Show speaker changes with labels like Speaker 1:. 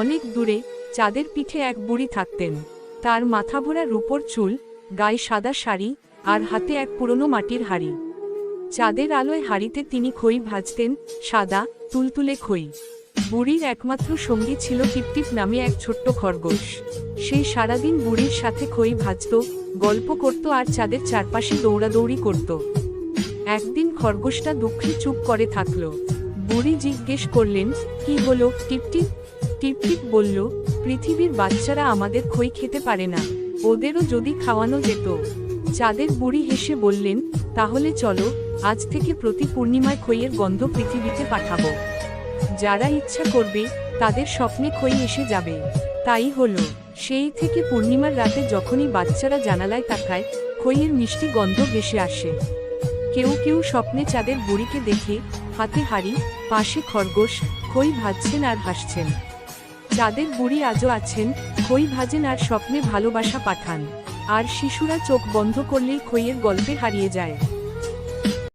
Speaker 1: অনেক দূরে চাঁদের পিঠে এক বুড়ি থাকতেন। তার মাথা ভরা রূপর চুল, গায়ে সাদা শাড়ি আর হাতে এক পুরনো মাটির হাড়ি। চাঁদের আলোয় হাড়িতে তিনি খই ভাজতেন, সাদা, তুলতুলে খই। বুড়ির একমাত্র সঙ্গী ছিল টিপটিপ নামে এক ছোট্ট খরগোশ। সেই সারাদিন বুড়ির সাথে খই ভাজত, গল্প করত আর চাঁদের চারপাশে দৌড়াদৌড়ি করত। একদিন খরগোশটা দুঃখে চুপ করে থাকল। বুড়ি জিজ্ঞেস করলেন, কি হলো টিপটিপ টিপটিপ বলল, পৃথিবীর বাচ্চারা আমাদের খই খেতে পারে না, ওদেরও যদি খাওয়ানো যেত। চাঁদের বুড়ি হেসে বললেন, তাহলে চলো, আজ থেকে প্রতি পূর্ণিমায় খইয়ের গন্ধ পৃথিবীতে পাঠাবো। যারা ইচ্ছা করবে, তাদের স্বপ্নে খই এসে যাবে। তাই হলো। সেই থেকে পূর্ণিমার রাতে যখনই বাচ্চারা জানালায় তাকায়, খইয়ের মিষ্টি গন্ধ ভেসে আসে। কেউ কেউ স্বপ্নে চাঁদের বুড়িকে দেখে হাতে হাড়ি, পাশে খরগোশ, খই ভাজছেন আর হাসছেন। চাঁদের বুড়ি আজও আছেন, খই ভাজেন আর স্বপ্নে ভালোবাসা পাঠান। আর শিশুরা চোখ বন্ধ করলেই খইয়ের গল্পে হারিয়ে যায়।